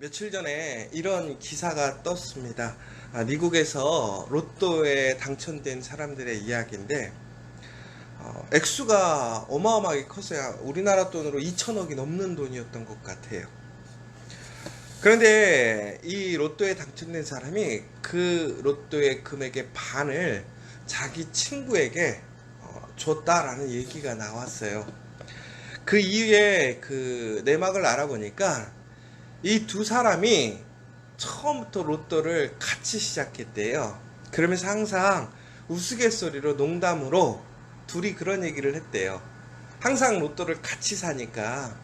며칠 전에 이런 기사가 떴습니다. 아, 미국에서 로또에 당첨된 사람들의 이야기인데, 어, 액수가 어마어마하게 컸어요. 우리나라 돈으로 2천억이 넘는 돈이었던 것 같아요. 그런데 이 로또에 당첨된 사람이 그 로또의 금액의 반을 자기 친구에게 어, 줬다라는 얘기가 나왔어요. 그 이후에 그 내막을 알아보니까 이 두 사람이 처음부터 로또를 같이 시작했대요. 그러면서 항상 우스갯소리로 농담으로 둘이 그런 얘기를 했대요. 항상 로또를 같이 사니까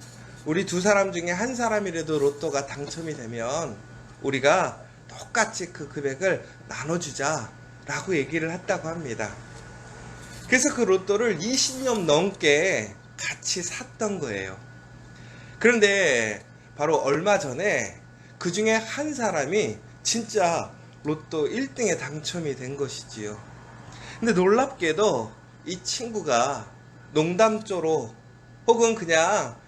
우리 두 사람 중에 한 사람이라도 로또가 당첨이 되면 우리가 똑같이 그 금액을 나눠주자라고 얘기를 했다고 합니다. 그래서 그 로또를 20년 넘게 같이 샀던 거예요. 그런데 바로 얼마 전에 그 중에 한 사람이 진짜 로또 1등에 당첨이 된 것이지요. 근데 놀랍게도 이 친구가 농담조로 혹은 그냥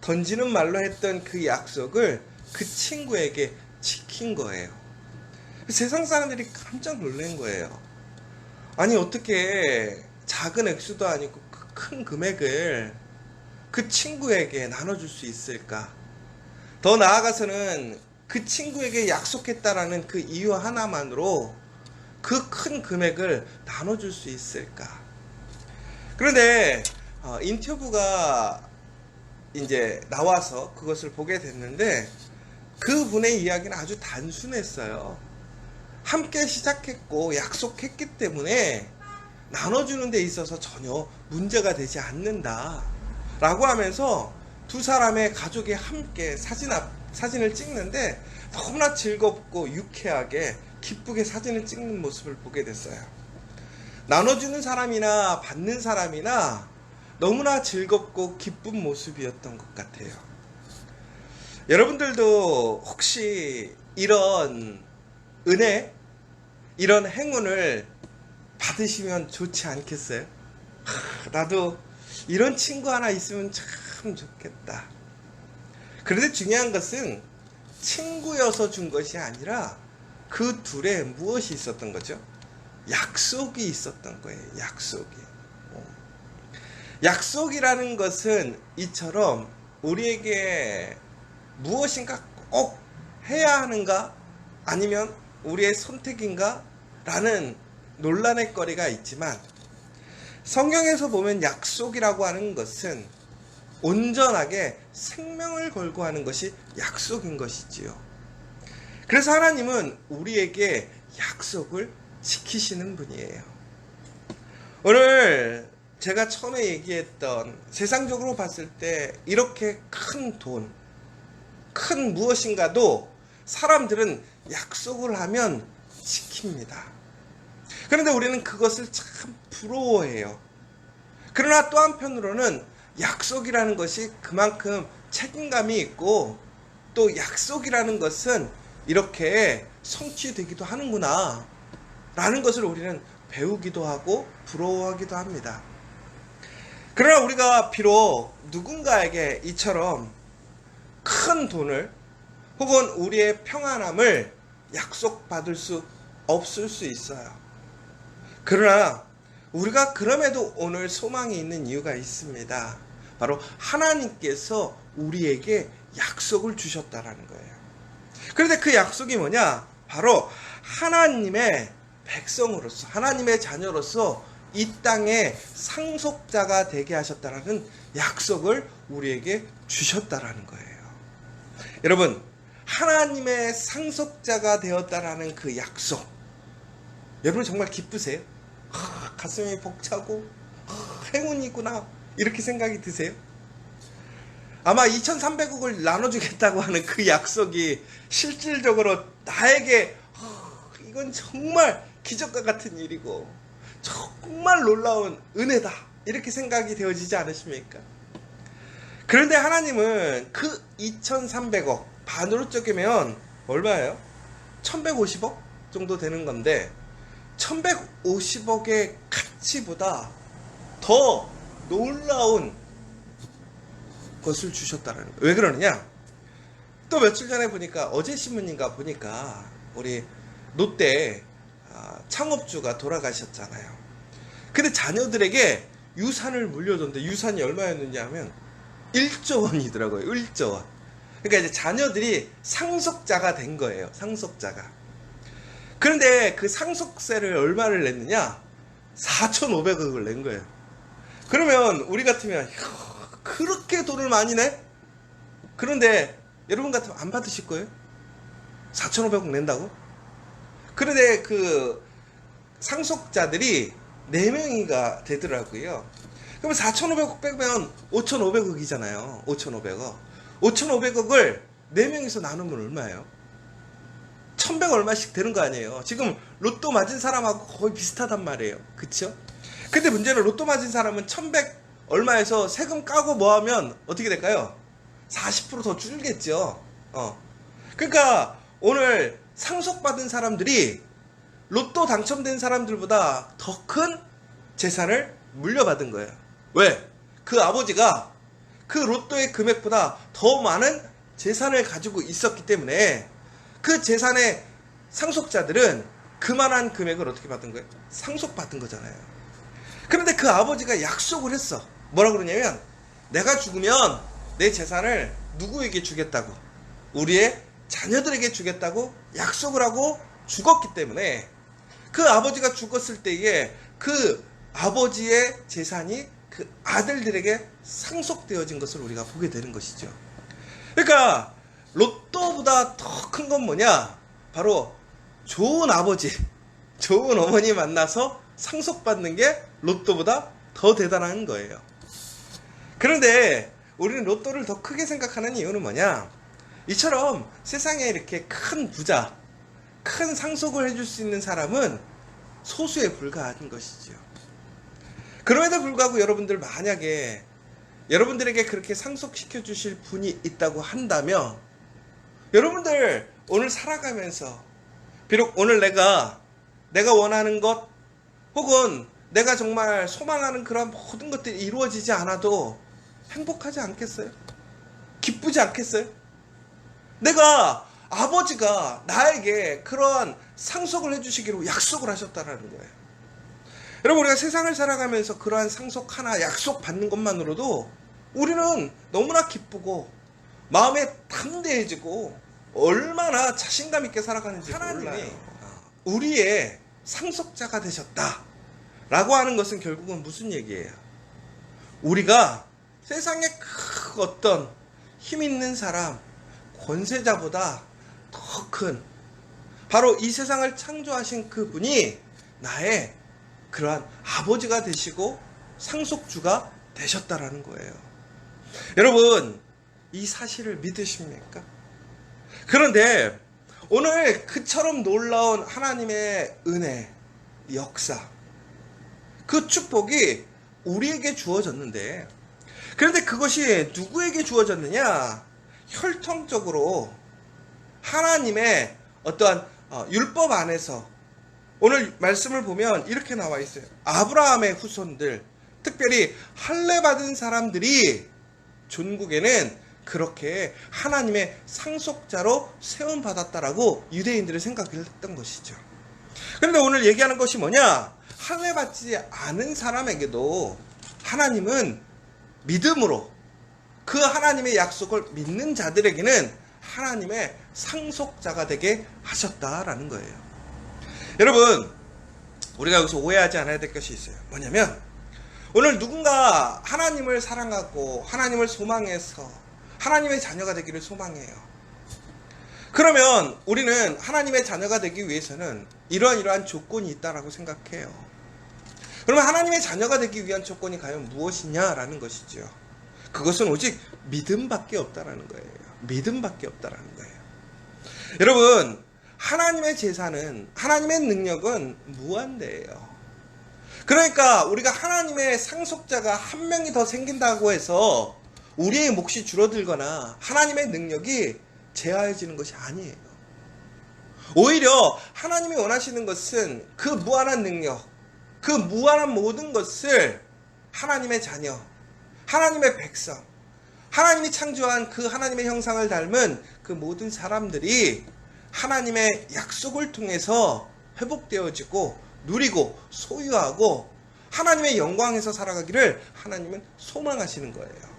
던지는 말로 했던 그 약속을 그 친구에게 지킨 거예요. 세상 사람들이 깜짝 놀란 거예요. 아니, 어떻게 작은 액수도 아니고 그큰 금액을 그 친구에게 나눠줄 수 있을까? 더 나아가서는 그 친구에게 약속했다라는 그 이유 하나만으로 그 큰 금액을 나눠줄 수 있을까? 그런데 어, 인터뷰가 이제 나와서 그것을 보게 됐는데 그 분의 이야기는 아주 단순했어요. 함께 시작했고 약속했기 때문에 나눠주는 데 있어서 전혀 문제가 되지 않는다. 라고 하면서 두 사람의 가족이 함께 사진 앞, 사진을 찍는데 너무나 즐겁고 유쾌하게 기쁘게 사진을 찍는 모습을 보게 됐어요. 나눠주는 사람이나 받는 사람이나 너무나 즐겁고 기쁜 모습이었던 것 같아요. 여러분들도 혹시 이런 은혜, 이런 행운을 받으시면 좋지 않겠어요? 하, 나도 이런 친구 하나 있으면 참 좋겠다. 그런데 중요한 것은 친구여서 준 것이 아니라 그 둘에 무엇이 있었던 거죠? 약속이 있었던 거예요. 약속이. 어. 약속이라는 것은 이처럼 우리에게 무엇인가 꼭 해야 하는가? 아니면 우리의 선택인가? 라는 논란의 거리가 있지만 성경에서 보면 약속이라고 하는 것은 온전하게 생명을 걸고 하는 것이 약속인 것이지요. 그래서 하나님은 우리에게 약속을 지키시는 분이에요. 오늘 제가 처음에 얘기했던 세상적으로 봤을 때 이렇게 큰 돈, 큰 무엇인가도 사람들은 약속을 하면 지킵니다. 그런데 우리는 그것을 참 부러워해요. 그러나 또 한편으로는 약속이라는 것이 그만큼 책임감이 있고 또 약속이라는 것은 이렇게 성취되기도 하는구나 라는 것을 우리는 배우기도 하고 부러워하기도 합니다. 그러나 우리가 비록 누군가에게 이처럼 큰 돈을 혹은 우리의 평안함을 약속받을 수 없을 수 있어요. 그러나 우리가 그럼에도 오늘 소망이 있는 이유가 있습니다. 바로 하나님께서 우리에게 약속을 주셨다라는 거예요. 그런데 그 약속이 뭐냐? 바로 하나님의 백성으로서, 하나님의 자녀로서 이 땅의 상속자가 되게 하셨다라는 약속을 우리에게 주셨다라는 거예요. 여러분, 하나님의 상속자가 되었다라는 그 약속. 여러분 정말 기쁘세요? 하, 가슴이 벅차고 하, 행운이구나 이렇게 생각이 드세요? 아마 2,300억을 나눠주겠다고 하는 그 약속이 실질적으로 나에게 하, 이건 정말 기적과 같은 일이고 정말 놀라운 은혜다 이렇게 생각이 되어지지 않으십니까? 그런데 하나님은 그 2,300억 반으로 쪼개면 얼마예요? 1,150억 정도 되는 건데 1150억의 가치보다 더 놀라운 것을 주셨다는 거예요. 왜 그러느냐? 또 며칠 전에 보니까 어제 신문인가 보니까 우리 롯데 아, 창업주가 돌아가셨잖아요. 근데 자녀들에게 유산을 물려줬는데 유산이 얼마였느냐 하면 1조 원이더라고요. 1조 원. 그러니까 이제 자녀들이 상속자가 된 거예요. 상속자가. 그런데 그 상속세를 얼마를 냈느냐? 4,500억을 낸 거예요. 그러면 우리 같으면 그렇게 돈을 많이 내? 그런데 여러분 같으면 안 받으실 거예요? 4,500억 낸다고? 그런데 그 상속자들이 4명이가 되더라고요. 그러면 4,500억 빼면 5,500억이잖아요. 5,500억. 5,500억을 4명이서 나누면 얼마예요? 1,100 얼마씩 되는 거 아니에요. 지금 로또 맞은 사람하고 거의 비슷하단 말이에요. 그쵸? 근데 문제는 로또 맞은 사람은 1,100 얼마에서 세금 까고 뭐 하면 어떻게 될까요? 40%더 줄겠죠. 어. 그러니까 오늘 상속받은 사람들이 로또 당첨된 사람들보다 더 큰 재산을 물려받은 거예요. 왜? 그 아버지가 그 로또의 금액보다 더 많은 재산을 가지고 있었기 때문에 그 재산의 상속자들은 그만한 금액을 어떻게 받은 거예요? 상속받은 거잖아요. 그런데 그 아버지가 약속을 했어. 뭐라 그러냐면 내가 죽으면 내 재산을 누구에게 주겠다고 우리의 자녀들에게 주겠다고 약속을 하고 죽었기 때문에 그 아버지가 죽었을 때에 그 아버지의 재산이 그 아들들에게 상속되어진 것을 우리가 보게 되는 것이죠. 그러니까 로또보다 더 큰 건 뭐냐? 바로 좋은 아버지, 좋은 어머니 만나서 상속받는 게 로또보다 더 대단한 거예요. 그런데 우리는 로또를 더 크게 생각하는 이유는 뭐냐? 이처럼 세상에 이렇게 큰 부자, 큰 상속을 해줄 수 있는 사람은 소수에 불과한 것이죠. 그럼에도 불구하고 여러분들 만약에 여러분들에게 그렇게 상속시켜 주실 분이 있다고 한다면 여러분들 오늘 살아가면서 비록 오늘 내가 내가 원하는 것 혹은 내가 정말 소망하는 그런 모든 것들이 이루어지지 않아도 행복하지 않겠어요? 기쁘지 않겠어요? 내가 아버지가 나에게 그러한 상속을 해주시기로 약속을 하셨다라는 거예요. 여러분 우리가 세상을 살아가면서 그러한 상속 하나 약속 받는 것만으로도 우리는 너무나 기쁘고 마음에 담대해지고 얼마나 자신감 있게 살아가는지 몰라요. 우리의 상속자가 되셨다 라고 하는 것은 결국은 무슨 얘기예요? 우리가 세상에 큰 어떤 힘 있는 사람, 권세자보다 더 큰 바로 이 세상을 창조하신 그분이 나의 그러한 아버지가 되시고 상속주가 되셨다라는 거예요. 여러분, 이 사실을 믿으십니까? 그런데 오늘 그처럼 놀라운 하나님의 은혜, 역사, 그 축복이 우리에게 주어졌는데, 그런데 그것이 누구에게 주어졌느냐? 혈통적으로 하나님의 어떠한 어, 율법 안에서 오늘 말씀을 보면 이렇게 나와 있어요. 아브라함의 후손들, 특별히 할례 받은 사람들이 존국에는 그렇게 하나님의 상속자로 세움 받았다라고 유대인들이 생각했던 것이죠. 그런데 오늘 얘기하는 것이 뭐냐? 할례 받지 않은 사람에게도 하나님은 믿음으로 그 하나님의 약속을 믿는 자들에게는 하나님의 상속자가 되게 하셨다라는 거예요. 여러분, 우리가 여기서 오해하지 않아야 될 것이 있어요. 뭐냐면, 오늘 누군가 하나님을 사랑하고 하나님을 소망해서 하나님의 자녀가 되기를 소망해요. 그러면 우리는 하나님의 자녀가 되기 위해서는 이러한 이러한 조건이 있다라고 생각해요. 그러면 하나님의 자녀가 되기 위한 조건이 과연 무엇이냐라는 것이죠. 그것은 오직 믿음밖에 없다라는 거예요. 믿음밖에 없다라는 거예요. 여러분, 하나님의 재산은 하나님의 능력은 무한대예요. 그러니까 우리가 하나님의 상속자가 한 명이 더 생긴다고 해서 우리의 몫이 줄어들거나 하나님의 능력이 제한해지는 것이 아니에요. 오히려 하나님이 원하시는 것은 그 무한한 능력, 그 무한한 모든 것을 하나님의 자녀, 하나님의 백성, 하나님이 창조한 그 하나님의 형상을 닮은 그 모든 사람들이 하나님의 약속을 통해서 회복되어지고 누리고 소유하고 하나님의 영광에서 살아가기를 하나님은 소망하시는 거예요.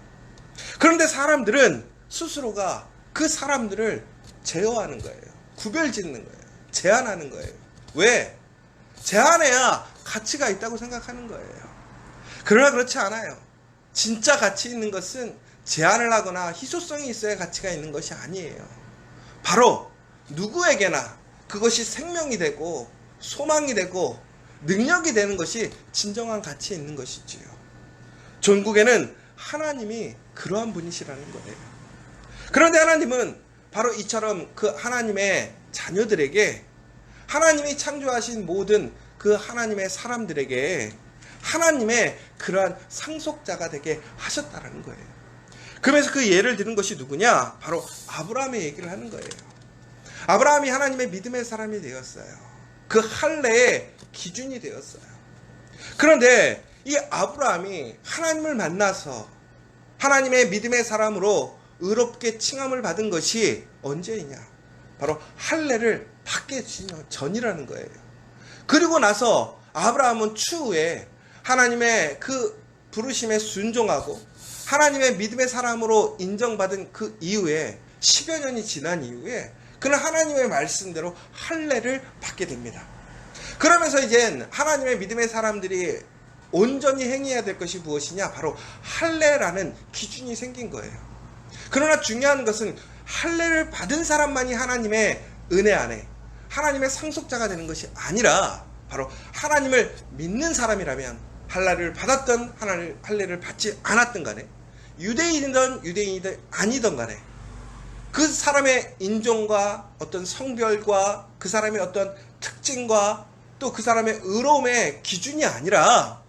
그런데 사람들은 스스로가 그 사람들을 제어하는 거예요. 구별 짓는 거예요. 제한하는 거예요. 왜? 제한해야 가치가 있다고 생각하는 거예요. 그러나 그렇지 않아요. 진짜 가치 있는 것은 제한을 하거나 희소성이 있어야 가치가 있는 것이 아니에요. 바로 누구에게나 그것이 생명이 되고 소망이 되고 능력이 되는 것이 진정한 가치 있는 것이지요. 전국에는 하나님이 그러한 분이시라는 거예요. 그런데 하나님은 바로 이처럼 그 하나님의 자녀들에게 하나님이 창조하신 모든 그 하나님의 사람들에게 하나님의 그러한 상속자가 되게 하셨다라는 거예요. 그러면서 그 예를 드는 것이 누구냐? 바로 아브라함의 얘기를 하는 거예요. 아브라함이 하나님의 믿음의 사람이 되었어요. 그 할례의 기준이 되었어요. 그런데 이 아브라함이 하나님을 만나서 하나님의 믿음의 사람으로 의롭게 칭함을 받은 것이 언제이냐? 바로 할례를 받기 전이라는 거예요. 그리고 나서 아브라함은 추후에 하나님의 그 부르심에 순종하고 하나님의 믿음의 사람으로 인정받은 그 이후에 10여 년이 지난 이후에 그는 하나님의 말씀대로 할례를 받게 됩니다. 그러면서 이젠 하나님의 믿음의 사람들이 온전히 행해야 될 것이 무엇이냐? 바로 할례라는 기준이 생긴 거예요. 그러나 중요한 것은 할례를 받은 사람만이 하나님의 은혜 안에 하나님의 상속자가 되는 것이 아니라 바로 하나님을 믿는 사람이라면 할례를 받았던 하나님 할례를 받지 않았던 간에 유대인이든 유대인이든 아니든 간에 그 사람의 인종과 어떤 성별과 그 사람의 어떤 특징과 또 그 사람의 의로움의 기준이 아니라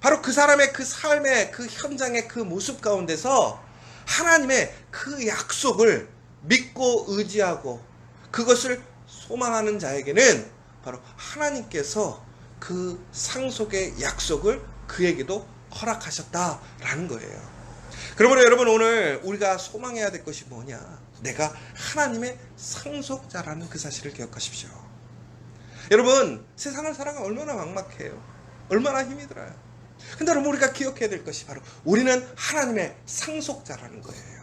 바로 그 사람의 그 삶의 그 현장의 그 모습 가운데서 하나님의 그 약속을 믿고 의지하고 그것을 소망하는 자에게는 바로 하나님께서 그 상속의 약속을 그에게도 허락하셨다라는 거예요. 그러므로 여러분 오늘 우리가 소망해야 될 것이 뭐냐? 내가 하나님의 상속자라는 그 사실을 기억하십시오. 여러분 세상을 살아가 얼마나 막막해요. 얼마나 힘이 들어요. 근데 여러분 우리가 기억해야 될 것이 바로 우리는 하나님의 상속자라는 거예요.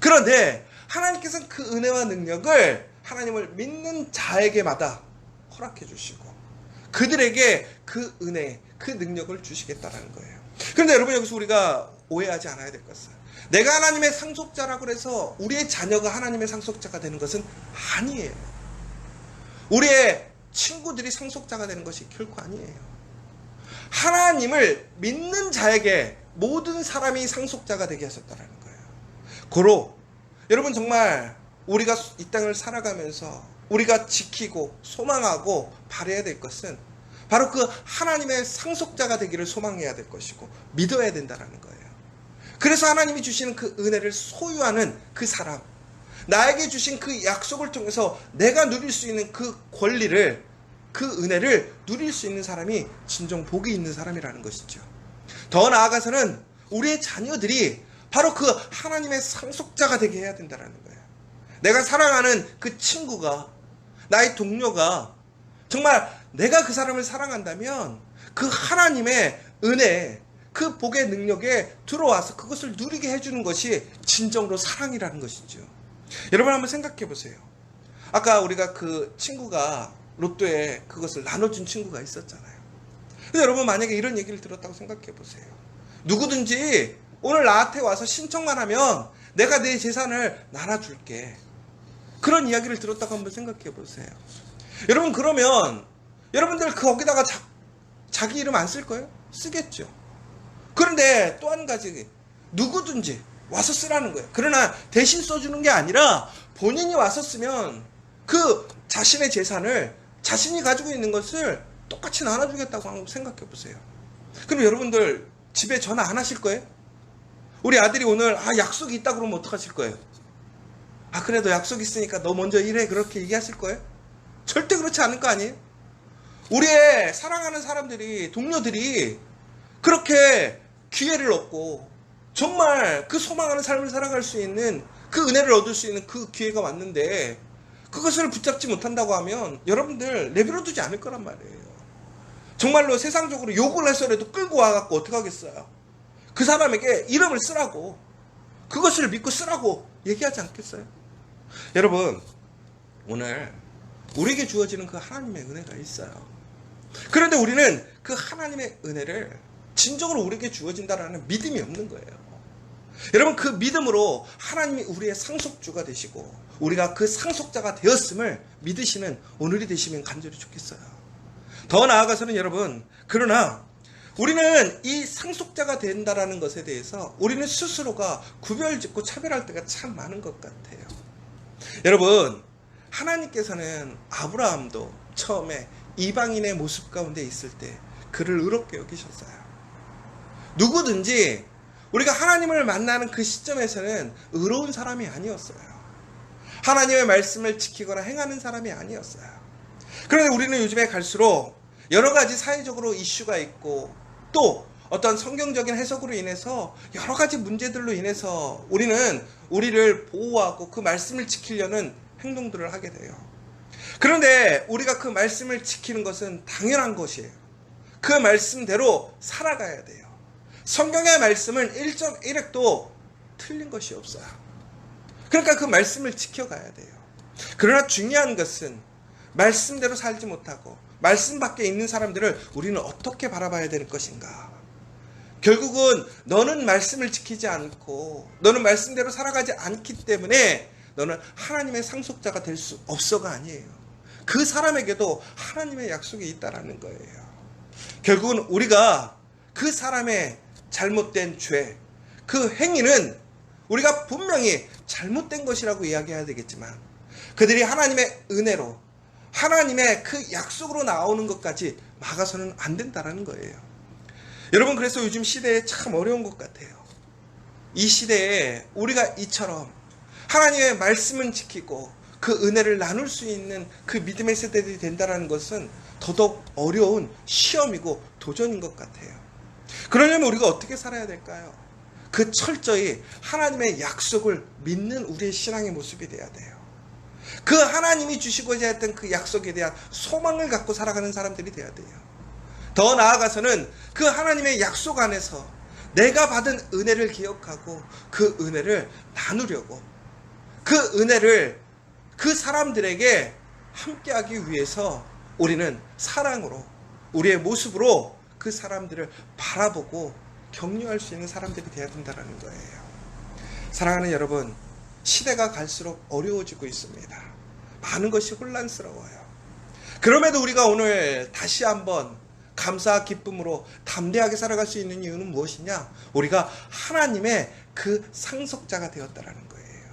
그런데 하나님께서는 그 은혜와 능력을 하나님을 믿는 자에게마다 허락해 주시고 그들에게 그 은혜, 그 능력을 주시겠다라는 거예요. 그런데 여러분 여기서 우리가 오해하지 않아야 될 것은 내가 하나님의 상속자라고 해서 우리의 자녀가 하나님의 상속자가 되는 것은 아니에요. 우리의 친구들이 상속자가 되는 것이 결코 아니에요. 하나 님을 믿는 자에게 모든 사람이 상속자가 되게 하셨다라는 거예요. 고로 여러분 정말 우리가 이 땅을 살아가면서 우리가 지키고 소망하고 바래야 될 것은 바로 그 하나님의 상속자가 되기를 소망해야 될 것이고 믿어야 된다라는 거예요. 그래서 하나님이 주시는 그 은혜를 소유하는 그 사람, 나에게 주신 그 약속을 통해서 내가 누릴 수 있는 그 권리를 그 은혜를 누릴 수 있는 사람이 진정 복이 있는 사람이라는 것이죠. 더 나아가서는 우리의 자녀들이 바로 그 하나님의 상속자가 되게 해야 된다는 거예요. 내가 사랑하는 그 친구가 나의 동료가 정말 내가 그 사람을 사랑한다면 그 하나님의 은혜, 그 복의 능력에 들어와서 그것을 누리게 해주는 것이 진정으로 사랑이라는 것이죠. 여러분 한번 생각해 보세요. 아까 우리가 그 친구가 로또에 그것을 나눠준 친구가 있었잖아요. 근데 여러분 만약에 이런 얘기를 들었다고 생각해 보세요. 누구든지 오늘 나한테 와서 신청만 하면 내가 내 재산을 나눠줄게. 그런 이야기를 들었다고 한번 생각해 보세요. 여러분 그러면 여러분들 거기다가 자, 자기 이름 안 쓸 거예요? 쓰겠죠. 그런데 또 한 가지 누구든지 와서 쓰라는 거예요. 그러나 대신 써주는 게 아니라 본인이 와서 쓰면 그 자신의 재산을 자신이 가지고 있는 것을 똑같이 나눠주겠다고 한번 생각해 보세요. 그럼 여러분들 집에 전화 안 하실 거예요? 우리 아들이 오늘 아 약속이 있다 그러면 어떡하실 거예요? 아 그래도 약속 있으니까 너 먼저 일해 그렇게 얘기하실 거예요? 절대 그렇지 않을 거 아니에요? 우리의 사랑하는 사람들이 동료들이 그렇게 기회를 얻고 정말 그 소망하는 삶을 살아갈 수 있는 그 은혜를 얻을 수 있는 그 기회가 왔는데 그것을 붙잡지 못한다고 하면 여러분들 내버려 두지 않을 거란 말이에요. 정말로 세상적으로 욕을 해서라도 끌고 와갖고 어떡하겠어요. 그 사람에게 이름을 쓰라고 그것을 믿고 쓰라고 얘기하지 않겠어요? 여러분 오늘 우리에게 주어지는 그 하나님의 은혜가 있어요. 그런데 우리는 그 하나님의 은혜를 진정으로 우리에게 주어진다라는 믿음이 없는 거예요. 여러분 그 믿음으로 하나님이 우리의 상속주가 되시고 우리가 그 상속자가 되었음을 믿으시는 오늘이 되시면 간절히 좋겠어요. 더 나아가서는 여러분 그러나 우리는 이 상속자가 된다라는 것에 대해서 우리는 스스로가 구별짓고 차별할 때가 참 많은 것 같아요. 여러분 하나님께서는 아브라함도 처음에 이방인의 모습 가운데 있을 때 그를 의롭게 여기셨어요. 누구든지 우리가 하나님을 만나는 그 시점에서는 의로운 사람이 아니었어요. 하나님의 말씀을 지키거나 행하는 사람이 아니었어요. 그런데 우리는 요즘에 갈수록 여러 가지 사회적으로 이슈가 있고 또 어떤 성경적인 해석으로 인해서 여러 가지 문제들로 인해서 우리는 우리를 보호하고 그 말씀을 지키려는 행동들을 하게 돼요. 그런데 우리가 그 말씀을 지키는 것은 당연한 것이에요. 그 말씀대로 살아가야 돼요. 성경의 말씀은 1.1핵도 틀린 것이 없어요. 그러니까 그 말씀을 지켜가야 돼요. 그러나 중요한 것은 말씀대로 살지 못하고 말씀 밖에 있는 사람들을 우리는 어떻게 바라봐야 될 것인가. 결국은 너는 말씀을 지키지 않고 너는 말씀대로 살아가지 않기 때문에 너는 하나님의 상속자가 될 수 없어가 아니에요. 그 사람에게도 하나님의 약속이 있다라는 거예요. 결국은 우리가 그 사람의 잘못된 죄, 그 행위는 우리가 분명히 잘못된 것이라고 이야기해야 되겠지만 그들이 하나님의 은혜로 하나님의 그 약속으로 나오는 것까지 막아서는 안 된다라는 거예요. 여러분 그래서 요즘 시대에 참 어려운 것 같아요. 이 시대에 우리가 이처럼 하나님의 말씀은 지키고 그 은혜를 나눌 수 있는 그 믿음의 세대들이 된다는 것은 더더욱 어려운 시험이고 도전인 것 같아요. 그러려면 우리가 어떻게 살아야 될까요? 그 철저히 하나님의 약속을 믿는 우리의 신앙의 모습이 돼야 돼요. 그 하나님이 주시고자 했던 그 약속에 대한 소망을 갖고 살아가는 사람들이 돼야 돼요. 더 나아가서는 그 하나님의 약속 안에서 내가 받은 은혜를 기억하고 그 은혜를 나누려고 그 은혜를 그 사람들에게 함께하기 위해서 우리는 사랑으로 우리의 모습으로 그 사람들을 바라보고 격려할 수 있는 사람들이 되어야 된다는 거예요. 사랑하는 여러분, 시대가 갈수록 어려워지고 있습니다. 많은 것이 혼란스러워요. 그럼에도 우리가 오늘 다시 한번 감사 기쁨으로 담대하게 살아갈 수 있는 이유는 무엇이냐? 우리가 하나님의 그 상속자가 되었다라는 거예요.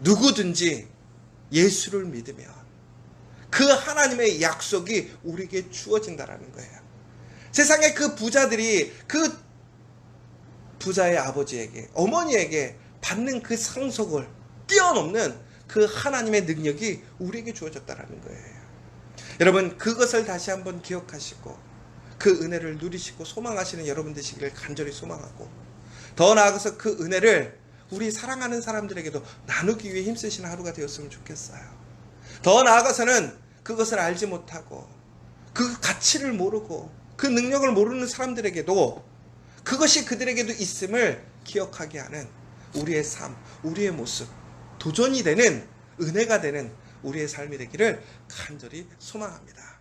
누구든지 예수를 믿으면 그 하나님의 약속이 우리에게 주어진다라는 거예요. 세상의 그 부자들이 그 부자의 아버지에게 어머니에게 받는 그 상속을 뛰어넘는 그 하나님의 능력이 우리에게 주어졌다라는 거예요. 여러분 그것을 다시 한번 기억하시고 그 은혜를 누리시고 소망하시는 여러분 되시기를 간절히 소망하고 더 나아가서 그 은혜를 우리 사랑하는 사람들에게도 나누기 위해 힘쓰시는 하루가 되었으면 좋겠어요. 더 나아가서는 그것을 알지 못하고 그 가치를 모르고 그 능력을 모르는 사람들에게도 그것이 그들에게도 있음을 기억하게 하는 우리의 삶, 우리의 모습, 도전이 되는 은혜가 되는 우리의 삶이 되기를 간절히 소망합니다.